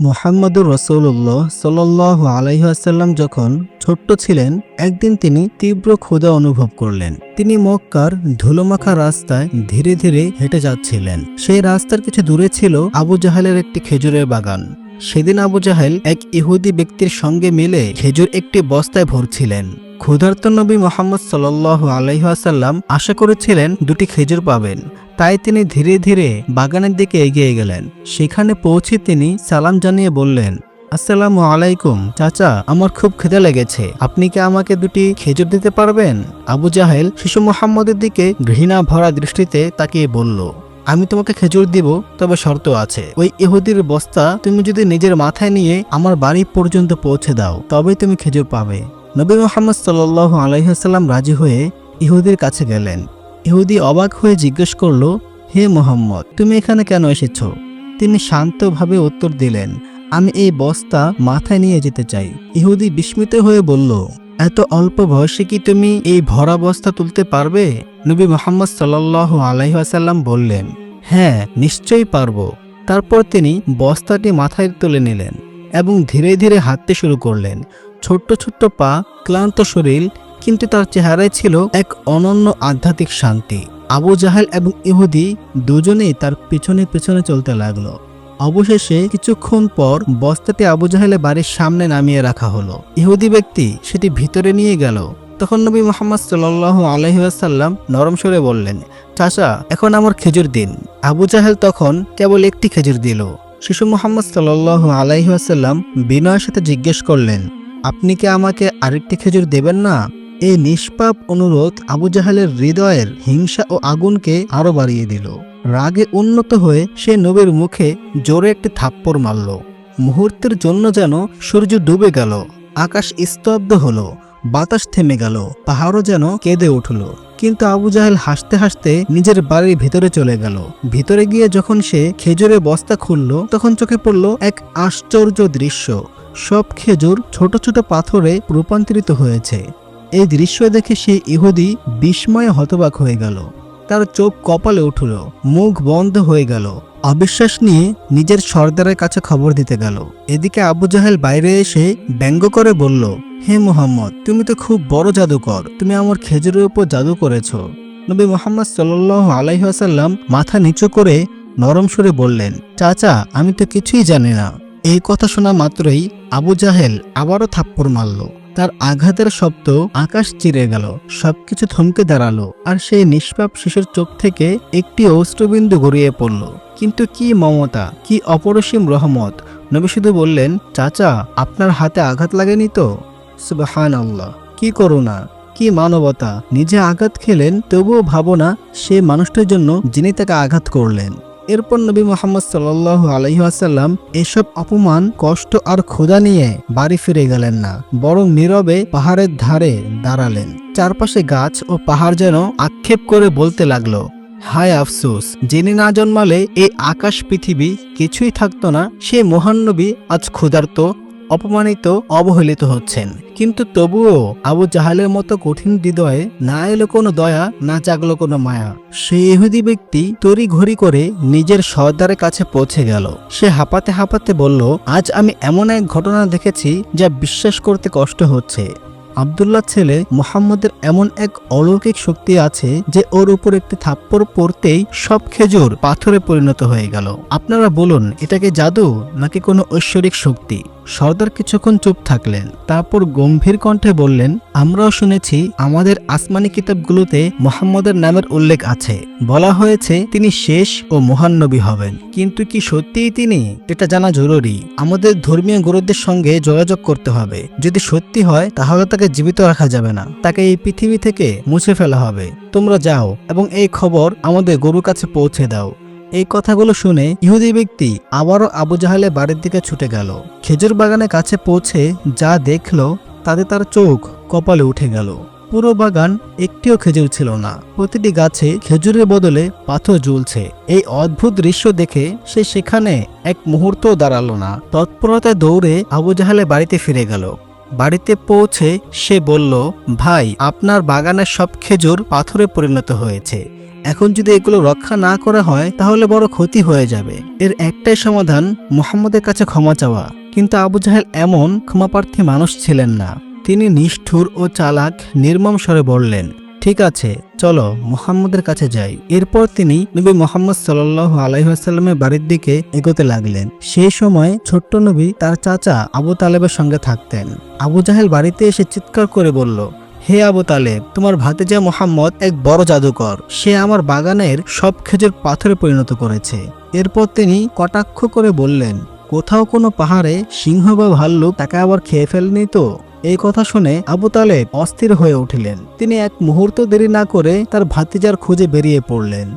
মোহাম্মদুর রসৌল্লাহ সাল্লাহ আলাইহাসাল্লাম যখন ছোট্ট ছিলেন, একদিন তিনি তীব্র ক্ষুধা অনুভব করলেন। তিনি মক্কার ধুলোমাখা রাস্তায় ধীরে ধীরে হেঁটে যাচ্ছিলেন। সেই রাস্তার কিছু দূরে ছিল আবু জাহালের একটি খেজুরের বাগান। সেদিন আবু জাহেল এক ইহুদি ব্যক্তির সঙ্গে মিলে খেজুর একটি বস্তায় ভরছিলেন। ক্ষুধার্ত নবী মোহাম্মদ সাল্লাহ আলাইহাসাল্লাম আশা করেছিলেন দুটি খেজুর পাবেন। তাই তিনি ধীরে ধীরে বাগানের দিকে এগিয়ে গেলেন। সেখানে পৌঁছে তিনি সালাম জানিয়ে বললেন, আসসালামু আলাইকুম, চাচা, আমার খুব খিদে লেগেছে। আপনি কি আমাকে দুটি খেজুর দিতে পারবেন? আবু জাহেল শিশু মোহাম্মদের দিকে ঘৃণা ভরা দৃষ্টিতে তাকিয়ে বলল আমি তোমাকে খেজুর দিব, তবে শর্ত আছে। ওই ইহুদির বস্তা তুমি যদি নিজের মাথায় নিয়ে আমার বাড়ি পর্যন্ত পৌঁছে দাও, তবেই তুমি খেজুর পাবে। নবী মোহাম্মদ সাল্লাহ আলাইহাল্লাম রাজি হয়ে ইহুদির কাছে গেলেন। ইহুদি অবাক হয়ে জিজ্ঞেস করল, হে মোহাম্মদ, তুমি এখানে কেন এসেছ? তিনি শান্তভাবে উত্তর দিলেন, আমি এই বস্তা মাথায় নিয়ে যেতে চাই। ইহুদি বিস্মিত হয়ে বলল, এত অল্প বয়সে কি তুমি এই ভরা বস্তা তুলতে পারবে? নবী মোহাম্মদ সাল্লাহ আলাইসাল্লাম বললেন হ্যাঁ নিশ্চয়ই পারব। তারপর তিনি বস্তাটি মাথায় তুলে নিলেন এবং ধীরে ধীরে হাঁটতে শুরু করলেন। ছোট্ট ছোট্ট পা, ক্লান্ত শরীর, কিন্তু তার চেহারায় ছিল এক অনন্য আধ্যাত্মিক শান্তি। আবু জাহেল এবং ইহুদি দুজনেই তার পিছনে পিছনে চলতে লাগল। অবশেষে কিছুক্ষণ পর বস্তাটি আবু জাহেলের বাড়ির সামনে নামিয়ে রাখা হলো। ইহুদি ব্যক্তি সেটি ভিতরে নিয়ে গেল। তখন নবী মোহাম্মদ সাল্লাহ আলহিহাসাল্লাম নরম সরে বললেন, চাচা, এখন আমার খেজুর দিন। আবু জাহেল তখন কেবল একটি খেজুর দিল। শিশু মোহাম্মদ সাল্লাহ আলাইহাসাল্লাম বিনয়ের সাথে জিজ্ঞেস করলেন, আপনি কি আমাকে আরেকটি খেজুর দেবেন না? এই নিষ্পাপ অনুরোধ আবু জাহালের হৃদয়ের হিংসা ও আগুনকে আরও বাড়িয়ে দিল। রাগে উন্নত হয়ে সে নবীর মুখে জোরে একটি থাপ্পড় মারল। মুহূর্তের জন্য যেন সূর্য ডুবে গেল, আকাশ স্তব্ধ হলো বাতাস থেমে গেল, পাহাড়ও যেন কেঁদে উঠল। কিন্তু আবু জাহেল হাসতে হাসতে নিজের বাড়ির ভিতরে চলে গেল। ভিতরে গিয়ে যখন সে খেজুরের বস্তা খুলল, তখন চোখে পড়ল এক আশ্চর্য দৃশ্য। সব খেজুর ছোট ছোট পাথরে রূপান্তরিত হয়েছে। এই দৃশ্য দেখে সে ইহুদি বিস্ময়ে হতবাক হয়ে গেল। তার চোখ কপালে উঠল, মুখ বন্ধ হয়ে গেল। অবিশ্বাস নিয়ে নিজের সর্দারের কাছে খবর দিতে গেল। এদিকে আবু জাহেল বাইরে এসে ব্যঙ্গ করে বলল, হে মোহাম্মদ, তুমি তো খুব বড় জাদুকর। তুমি আমার খেজুরের উপর জাদু করেছ। নবী মোহাম্মদ সাল্ল আলাইসাল্লাম মাথা নিচু করে নরম সুরে বললেন, চাচা, আমি তো কিছুই জানি না। এই কথা শোনা মাত্রই আবু জাহেল আবারও থাপ্পড় মারল। তার আঘাতের শব্দ আকাশ চিরে গেল, সবকিছু থমকে দাঁড়াল আর সেই নিষ্পাপ শিশুর চোখ থেকে একটি অস্ত্রবিন্দু গড়িয়ে পড়ল। কিন্তু কি মমতা, কি অপরসীম রহমত? নবী শুধু বললেন, চাচা, আপনার হাতে আঘাত লাগেনি তো? সুবাহান আল্লাহ কি করুণা, কি মানবতা, নিজে আঘাত খেলেন তবুও ভাবনা সে মানুষটার জন্য যিনি তাকে আঘাত করলেন। এরপর নবী মোহাম্মদ সাল্লাহ আলহিহাসাল্লাম এসব অপমান, কষ্ট আর ক্ষুধা নিয়ে বাড়ি ফিরে গেলেন না, বরং নীরবে পাহাড়ের ধারে দাঁড়ালেন। চারপাশে গাছ ও পাহাড় যেন আক্ষেপ করে বলতে লাগল, হায় আফসোস যিনি না জন্মালে এই আকাশ পৃথিবী কিছুই থাকতো না, সে মহানবী আজ ক্ষুধার্ত অপমানিত, অবহেলিত হচ্ছেন। কিন্তু তবুও আবু জাহালের মতো কঠিন হৃদয়ে না এলো কোনো দয়া, না জাগলো কোনো মায়া। সে ইহুদি ব্যক্তি তড়ি ঘড়ি করে নিজের সর্দারের কাছে পৌঁছে গেল। সে হাঁপাতে হাঁপাতে বলল, আজ আমি এমন এক ঘটনা দেখেছি যা বিশ্বাস করতে কষ্ট হচ্ছে। আবদুল্লাহ ছেলে মোহাম্মদের এমন এক অলৌকিক শক্তি আছে যে ওর উপর একটি থাপ্পড় পড়তেই সব খেজুর পাথরে পরিণত হয়ে গেল। আপনারা বলুন এটাকে জাদু নাকি কোনো ঐশ্বরিক শক্তি? সর্দার কিছুক্ষণ চুপ থাকলেন, তারপর গম্ভীর কণ্ঠে বললেন, আমরাও শুনেছি আমাদের আসমানি কিতাবগুলোতে মোহাম্মদের নামের উল্লেখ আছে। বলা হয়েছে তিনি শেষ ও মহান নবী হবেন। কিন্তু কি সত্যিই তিনি? এটা জানা জরুরি। আমাদের ধর্মীয় গুরুদের সঙ্গে যোগাযোগ করতে হবে। যদি সত্যি হয়, তাহলে তাকে জীবিত রাখা যাবে না। তাকে এই পৃথিবী থেকে মুছে ফেলা হবে। তোমরা যাও এবং এই খবর আমাদের গরুর কাছে পৌঁছে দাও। এই কথাগুলো শুনে ইহুদি ব্যক্তি আবারও আবু জাহালে বাড়ির দিকে ছুটে গেল। খেজুর বাগানের কাছে পৌঁছে যা দেখল, তাতে তার চোখ কপালে উঠে গেল। পুরো বাগান একটিও খেজুর ছিল না। প্রতিটি গাছে খেজুরের বদলে পাথর ঝুলছে এই অদ্ভুত দৃশ্য দেখে সে সেখানে এক মুহূর্ত দাঁড়াল না। তৎপরতায় দৌড়ে আবু জাহালে বাড়িতে ফিরে গেল। বাড়িতে পৌঁছে সে বলল, ভাই, আপনার বাগানের সব খেজুর পাথরে পরিণত হয়েছে। এখন যদি এগুলো রক্ষা না করা হয়, তাহলে বড় ক্ষতি হয়ে যাবে। এর একটাই সমাধান, মোহাম্মদের কাছে ক্ষমা চাওয়া। কিন্তু আবু জাহেল এমন ক্ষমাপ্রার্থী মানুষ ছিলেন না। তিনি নিষ্ঠুর ও চালাক, নির্মম স্বরে বললেন, ঠিক আছে, চলো মোহাম্মদের কাছে যাই। এরপর তিনি নবী মোহাম্মদ সাল্লাহ আলাইসাল্লামের বাড়ির দিকে এগোতে লাগলেন। সেই সময় ছোট্ট নবী তার চাচা আবু তালেবের সঙ্গে থাকতেন। আবু জাহেল বাড়িতে এসে চিৎকার করে বলল হে আবু তালেব, তোমার ভাতিজা মোহাম্মদ এক বড় জাদুকর। সে আমার বাগানের সব খেজুর পাথরে পরিণত করেছে। এরপর তিনি কটাক্ষ করে বললেন, কোথাও কোনো পাহাড়ে সিংহ বা ভাল্লুক তাকে আবার খেয়ে ফেলেনি তো? এই কথা শুনে আবু তালেব অস্থির হয়ে উঠিলেন। তিনি এক মুহূর্ত দেরি না করে তার ভাতিজার খুঁজে বেরিয়ে পড়লেন।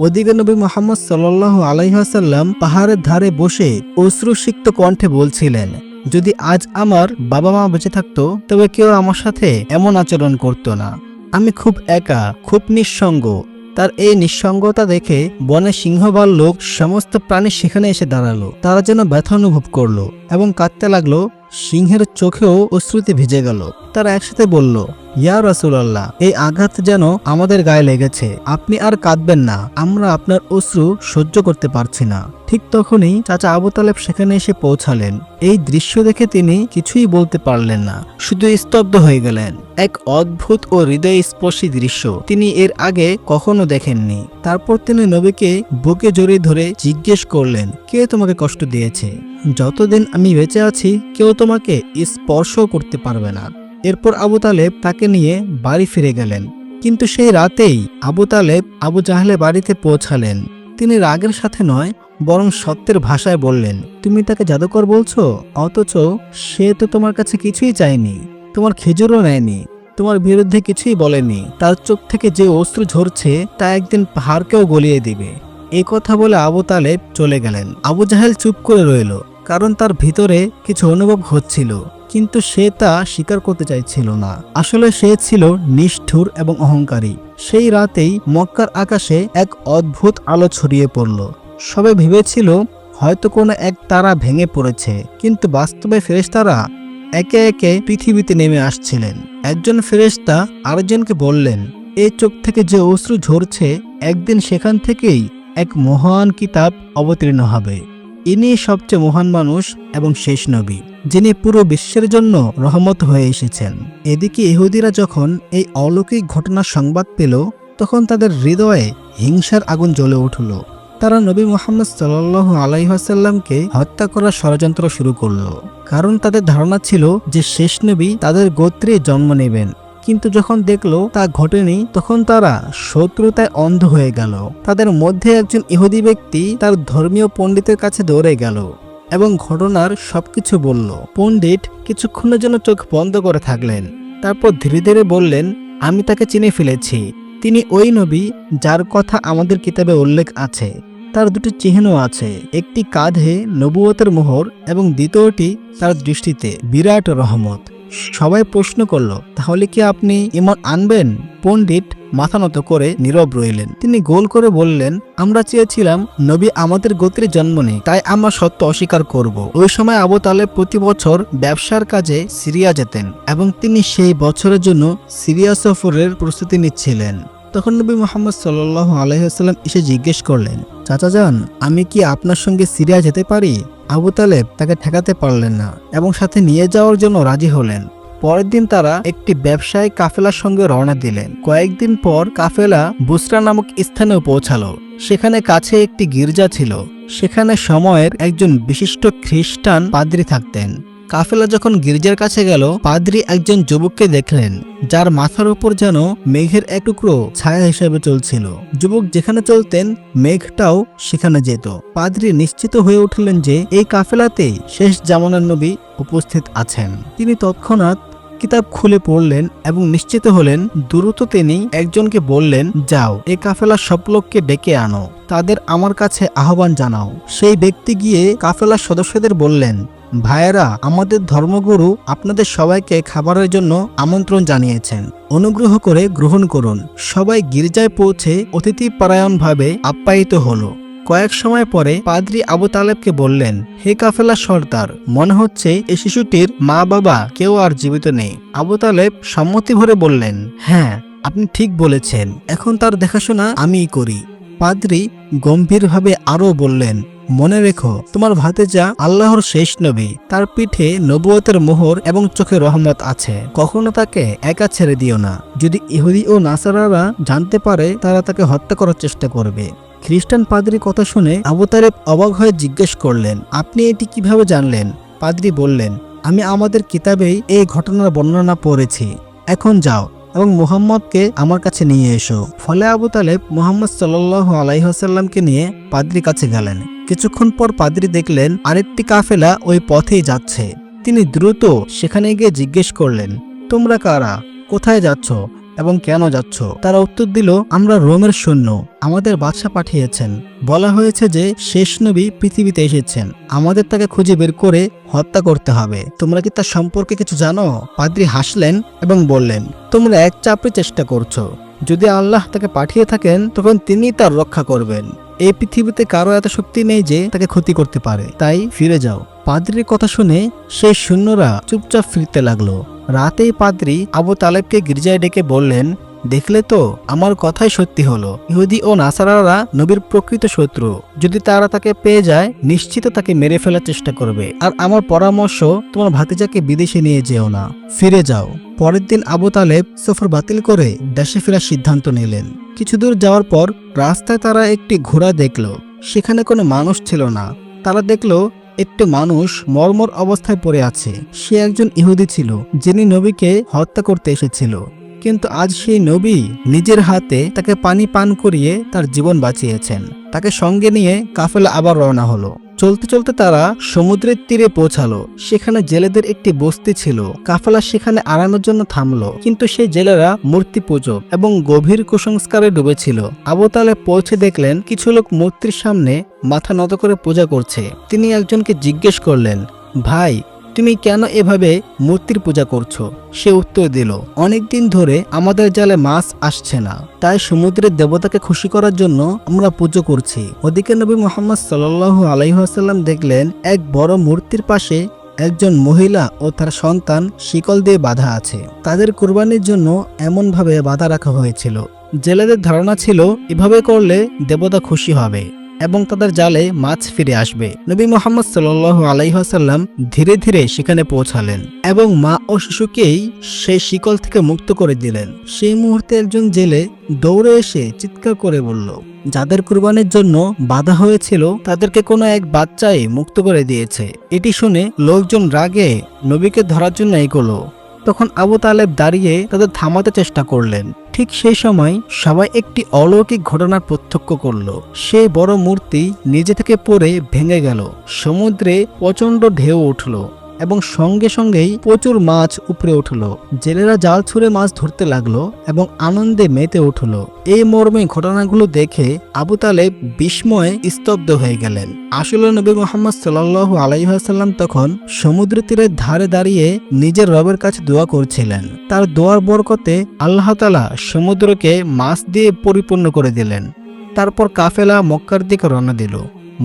ওদিকে নবী মোহাম্মদ সাল্লাহ আলাইহাসাল্লাম পাহাড়ের ধারে বসে অশ্রুসিক্ত কণ্ঠে বলছিলেন যদি আজ আমার বাবা মা বেঁচে থাকতো, তবে কেউ আমার সাথে এমন আচরণ করত না। আমি খুব একা, খুব নিঃসঙ্গ। তার এই নিঃসঙ্গতা দেখে বনে সিংহবার লোক সমস্ত প্রাণী সেখানে এসে দাঁড়াল। তারা যেন ব্যথা অনুভব করল এবং কাঁদতে লাগল। সিংহের চোখেও অশ্রুতি ভিজে গেল। তারা একসাথে বলল ইয়া রাসুলাল্লাহ, এই আঘাত যেন আমাদের গায়ে লেগেছে। আপনি আর কাঁদবেন না, আমরা আপনার অশ্রু সহ্য করতে পারছি না। ঠিক তখনই চাচা আবু তালেব সেখানে এসে পৌঁছালেন। এই দৃশ্য দেখে তিনি কিছুই বলতে পারলেন না, শুধু স্তব্ধ হয়ে গেলেন। এক অদ্ভুত ও হৃদয় স্পর্শী দৃশ্য, তিনি এর আগে কখনো দেখেননি। তারপর তিনি নবীকে বুকে জড়িয়ে ধরে জিজ্ঞেস করলেন, কে তোমাকে কষ্ট দিয়েছে? যতদিন আমি বেঁচে আছি, কেউ তোমাকে স্পর্শ করতে পারবে না। এরপর আবু তালেব তাকে নিয়ে বাড়ি ফিরে গেলেন। কিন্তু সেই রাতেই আবু তালেব আবু জাহলে বাড়িতে পৌঁছালেন। তিনি রাগের সাথে নয়, বরং সত্যের ভাষায় বললেন, তুমি তাকে জাদুকর বলছো? অথচ সে তো তোমার কাছে কিছুই চায়নি। তোমার খেজুরও নেয়নি। তোমার বিরুদ্ধে কিছুই বলেনি। তার চোখ থেকে যে অস্ত্র ঝরছে, তা একদিন পাহাড়কেও গলিয়ে দিবে। এই কথা বলে আবু তালেব চলে গেলেন। আবু জাহেল চুপ করে রইল, কারণ তার ভিতরে কিছু অনুভব হচ্ছিল। কিন্তু সে তা স্বীকার করতে চাইছিল না। আসলে সে ছিল নিষ্ঠুর এবং অহংকারী। সেই রাতেই মক্কার আকাশে এক অদ্ভুত আলো ছড়িয়ে পড়ল। সবে ভেবেছিল হয়তো কোনো এক তারা ভেঙে পড়েছে, কিন্তু বাস্তবে ফেরেশতারা একে একে পৃথিবীতে নেমে আসছিলেন। একজন ফেরেশতা আরেকজনকে বললেন এই চোখ থেকে যে অশ্রু ঝরছে, একদিন সেখান থেকেই এক মহান কিতাব অবতীর্ণ হবে। ইনি সবচেয়ে মহান মানুষ এবং শেষ নবী। যিনি পুরো বিশ্বের জন্য রহমত হয়ে এসেছেন। এদিকে ইহুদিরা যখন এই অলৌকিক ঘটনার সংবাদ পেল, তখন তাদের হৃদয়ে হিংসার আগুন জ্বলে উঠল। তারা নবী মোহাম্মদ সাল্লাহ আলাইহাসাল্লামকে হত্যা করার ষড়যন্ত্র শুরু করল। কারণ তাদের ধারণা ছিল যে শেষ নবী তাদের গোত্রে জন্ম নেবেন। কিন্তু যখন দেখল তা ঘটেনি, তখন তারা শত্রুতায় অন্ধ হয়ে গেল। তাদের মধ্যে একজন ইহুদি ব্যক্তি তার ধর্মীয় পণ্ডিতের কাছে দৌড়ে গেল। এবং ঘটনার সবকিছু বলল। পণ্ডিত কিছুক্ষণের জন্য চোখ বন্ধ করে থাকলেন। তারপর ধীরে ধীরে বললেন, আমি তাকে চিনে ফেলেছি। তিনি ওই নবী যার কথা আমাদের কিতাবে উল্লেখ আছে। তার দুটি চিহ্ন আছে। একটি কাঁধে নবুয়তের মোহর এবং দ্বিতীয়টি তার দৃষ্টিতে বিরাট রহমত। সবাই প্রশ্ন করল, তাহলে কি আপনি ইমান আনবেন? পণ্ডিত মাথা নত করে নীরব রইলেন। তিনি গোল করে বললেন, আমরা চেয়েছিলাম নবী আমাদের গোত্রে জন্ম নেই তাই আমরা সত্য অস্বীকার করব। ওই সময় আবু তালেব প্রতি বছর ব্যবসার কাজে সিরিয়া যেতেন এবং তিনি সেই বছরের জন্য সিরিয়া সফরের প্রস্তুতি নিচ্ছিলেন। তখন নবী মোহাম্মদ সাল্লাহ আলহিহাস্লাম এসে জিজ্ঞেস করলেন, চাচা যান, আমি কি আপনার সঙ্গে সিরিয়া যেতে পারি? আবু তালেব তাকে ঠেকাতে পারলেন না এবং সাথে নিয়ে যাওয়ার জন্য রাজি হলেন। পরের দিন তারা একটি ব্যবসায়ী কাফেলার সঙ্গে রওনা দিলেন। কয়েকদিন পর কাফেলা বুসরা নামক স্থানেও পৌঁছালো। সেখানে কাছে একটি গির্জা ছিল। সেখানে সময়ের একজন বিশিষ্ট খ্রিস্টান পাদ্রী থাকতেন। কাফেলা যখন গির্জার কাছে গেল, পাদ্রী একজন যুবককে দেখলেন, যার মাথার উপর যেন মেঘের এক টুকরো ছায়া হিসেবে চলছিল। যুবক যেখানে চলতেন, মেঘটাও সেখানে যেত। পাদ্রী নিশ্চিত হয়ে উঠলেন যে, এই কাফেলাতে শেষ জামানার নবী উপস্থিত আছেন। তিনি তৎক্ষণাৎ কিতাব খুলে পড়লেন এবং নিশ্চিত হলেন, দ্রুত তিনি একজনকে বললেন, যাও এ কাফেলার সব লোককে ডেকে আনো। তাদের আমার কাছে আহ্বান জানাও। সেই ব্যক্তি গিয়ে কাফেলার সদস্যদের বললেন ভাইয়েরা, আমাদের ধর্মগুরু আপনাদের সবাইকে খাবারের জন্য আমন্ত্রণ জানিয়েছেন। অনুগ্রহ করে গ্রহণ করুন। সবাই গির্জায় পৌঁছে অতিথি পরায়ণভাবে আপ্যায়িত হলো। কয়েক সময় পরে পাদ্রী আবু তালেবকে বললেন, হে কাফেলা সর্দার, মনে হচ্ছে এই শিশুটির মা বাবা কেউ আর জীবিত নেই। আবু তালেব সম্মতি ভরে বললেন হ্যাঁ আপনি ঠিক বলেছেন। এখন তার দেখাশোনা আমিই করি। পাদ্রি গম্ভীরভাবে আরও বললেন মনে রেখো, তোমার ভাতেজা আল্লাহর শেষ নবী। তার পিঠে নবুয়তের মোহর এবং চোখে রহমত আছে। কখনো তাকে একা ছেড়ে দিও না। যদি ইহুদি ও নাসারারা জানতে পারে, তারা তাকে হত্যা করার চেষ্টা করবে। খ্রিস্টান পাদ্রি কথা শুনে আবু অবাক হয়ে জিজ্ঞেস করলেন, আপনি এটি কীভাবে জানলেন? পাদ্রি বললেন, আমি আমাদের কিতাবেই এই ঘটনার বর্ণনা পড়েছি। এখন যাও। এবং মুহাম্মদকে আমার কাছে নিয়ে এসো। ফলে আবু তালেব মুহাম্মদ সাল্লাহ আলাইহাসাল্লামকে নিয়ে পাদ্রি কাছে গেলেন। কিছুক্ষণ পর পাদ্রি দেখলেন, আরেকটি কাফেলা ওই পথেই যাচ্ছে। তিনি দ্রুত সেখানে গিয়ে জিজ্ঞেস করলেন, তোমরা কারা? কোথায় যাচ্ছ? এবং কেন যাচ্ছ? তারা উত্তর দিল, আমরা রোমের সৈন্য। আমাদের বাদশা পাঠিয়েছেন। বলা হয়েছে যে শেষ নবী পৃথিবীতে এসেছেন। আমাদের তাকে খুঁজে বের করে হত্যা করতে হবে। তোমরা কি তার সম্পর্কে কিছু জানো? পাদ্রি হাসলেন এবং বললেন, তোমরা এক চাপে চেষ্টা করছ। যদি আল্লাহ তাকে পাঠিয়ে থাকেন, তখন তিনি তার রক্ষা করবেন। এই পৃথিবীতে কারও এত শক্তি নেই যে তাকে ক্ষতি করতে পারে। তাই ফিরে যাও। পাদ্রির কথা শুনে সেই সৈন্যরা চুপচাপ ফিরতে লাগল। রাতেই পাদ্রি আবু তালেবকে গির্জায় ডেকে বললেন, দেখলে তো, আমার কথাই সত্যি হলো। ইহুদি ও নাসারারা নবীর প্রকৃত শত্রু। যদি তারা তাকে পেয়ে যায়, নিশ্চিত তাকে মেরে ফেলার চেষ্টা করবে। আর আমার পরামর্শ, তোমার ভাতিজাকে বিদেশে নিয়ে যেও না। ফিরে যাও। পরের দিন আবু তালেব সফর বাতিল করে দেশে ফেরার সিদ্ধান্ত নিলেন। কিছু দূর যাওয়ার পর রাস্তায় তারা একটি ঘোড়া দেখল। সেখানে কোনো মানুষ ছিল না। তারা দেখল একটি মানুষ মর্মর অবস্থায় পড়ে আছে। সে একজন ইহুদি ছিল, যিনি নবীকে হত্যা করতে এসেছিল। কিন্তু আজ সেই নবী নিজের হাতে তাকে পানি পান করিয়ে তার জীবন বাঁচিয়েছেন। তাকে সঙ্গে নিয়ে কাফেলা আবার রওনা হলো। চলতে চলতে তারা সমুদ্রের তীরে পৌঁছালো। সেখানে জেলেদের একটি বস্তি ছিল। কাফেলা সেখানে আড়ানোর জন্য থামলো। কিন্তু সেই জেলেরা মূর্তি পুজো এবং গভীর কুসংস্কারে ডুবেছিল। আবতালে পৌঁছে দেখলেন, কিছু লোক মূর্তির সামনে মাথা নত করে পূজা করছে। তিনি একজনকে জিজ্ঞেস করলেন, ভাই তুমি কেন এভাবে মূর্তির পূজা করছ? সে উত্তর দিল, অনেকদিন ধরে আমাদের জালে মাছ আসছে না। তাই সমুদ্রের দেবতাকে খুশি করার জন্য আমরা পুজো করছি। ওদিকে নবী মোহাম্মদ সাল্লু আলাইহাসাল্লাম দেখলেন, এক বড় মূর্তির পাশে একজন মহিলা ও তার সন্তান শিকল দিয়ে বাধা আছে। তাদের কোরবানির জন্য এমনভাবে বাধা রাখা হয়েছিল। জেলেদের ধারণা ছিল, এভাবে করলে দেবতা খুশি হবে। এবং তাদের জালে মাছ ফিরে আসবে। নবী মোহাম্মদ সাল্লু আলাইহাসাল্লাম ধীরে ধীরে সেখানে পৌঁছালেন এবং মা ও শিশুকেই সেই শিকল থেকে মুক্ত করে দিলেন। সেই মুহূর্তে একজন জেলে দৌড়ে এসে চিৎকার করে বলল, যাদের কুরবানির জন্য বাধা হয়েছিল, তাদেরকে কোনো এক বাচ্চাই মুক্ত করে দিয়েছে। এটি শুনে লোকজন রাগে নবীকে ধরার জন্য এগোলো। তখন আবু তালেব দাঁড়িয়ে তাদের থামাতে চেষ্টা করলেন। ঠিক সেই সময় সবাই একটি অলৌকিক ঘটনার প্রত্যক্ষ করল। সেই বড় মূর্তি নিজে থেকে পড়ে ভেঙে গেল। সমুদ্রে প্রচণ্ড ঢেউ উঠল। এবং সঙ্গে সঙ্গেই প্রচুর মাছ উপরে উঠল। জেলেরা জাল ছুঁড়ে মাছ ধরতে লাগল এবং আনন্দে মেতে উঠল। এই মর্মে ঘটনাগুলো দেখে আবু তালেব বিস্ময়ে স্তব্ধ হয়ে গেলেন। আসলে নবী মোহাম্মদ সাল্লাহ আলাইসাল্লাম তখন সমুদ্র তীরের ধারে দাঁড়িয়ে নিজের রবের কাছে দোয়া করছিলেন। তার দোয়ার বরকতে আল্লাহ তালা সমুদ্রকে মাছ দিয়ে পরিপূর্ণ করে দিলেন। তারপর কাফেলা মক্কার দিকে রওনা দিল।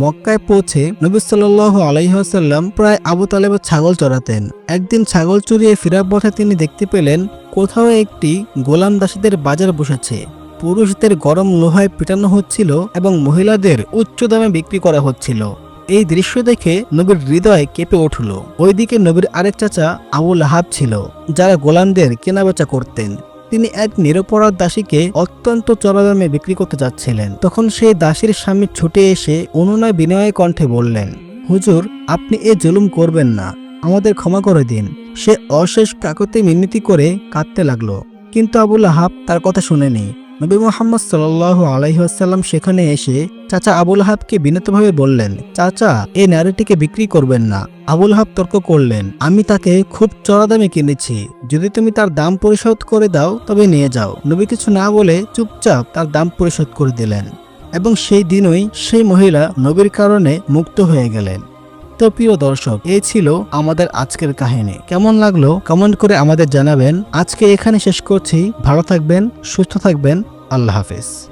মক্কায় পৌঁছে নবী সাল্লাহ আলাইহাসাল্লাম প্রায় আবু তালেবের ছাগল চড়াতেন। একদিন ছাগল চড়িয়ে ফেরার পথে তিনি দেখতে পেলেন, কোথাও একটি গোলাম দাসীদের বাজার বসেছে। পুরুষদের গরম লোহায় পিটানো হচ্ছিল এবং মহিলাদের উচ্চ দামে বিক্রি করা হচ্ছিল। এই দৃশ্য দেখে নবীর হৃদয় কেঁপে উঠল। ওইদিকে নবীর আরেক চাচা আবুল আহাব ছিল, যারা গোলামদের কেনাবেচা করতেন। তিনি এক নিরপরাধ দাসীকে অত্যন্ত চড়া দামে বিক্রি করতে যাচ্ছিলেন। তখন সেই দাসীর স্বামী ছুটে এসে অনুনয় বিনয় কণ্ঠে বললেন, হুজুর, আপনি এ জুলুম করবেন না। আমাদের ক্ষমা করে দিন। সে অশেষ প্রাকৃতিক মিনতি করে কাঁদতে লাগল। কিন্তু আবুল আহাব তার কথা শুনেনি। নবী মোহাম্মদ সাল আলাইসাল্লাম সেখানে এসে চাচা আবুল হাবকে বিনীতভাবে বললেন, চাচা এই নারীটিকে বিক্রি করবেন না। আবুল হাব তর্ক করলেন, আমি তাকে খুব চড়া দামে কিনেছি। যদি তুমি তার দাম পরিশোধ করে দাও, তবে নিয়ে যাও। নবী কিছু না বলে চুপচাপ তার দাম পরিশোধ করে দিলেন এবং সেই দিনই সেই মহিলা নবীর কারণে মুক্ত হয়ে গেলেন। তো প্রিয় দর্শক এই ছিল আমাদের আজকের কাহিনী। কেমন লাগল? কমেন্ট করে আমাদের জানাবেন। আজকে এখানে শেষ করছি। ভালো থাকবেন, সুস্থ থাকবেন। আল্লাহ হাফেজ।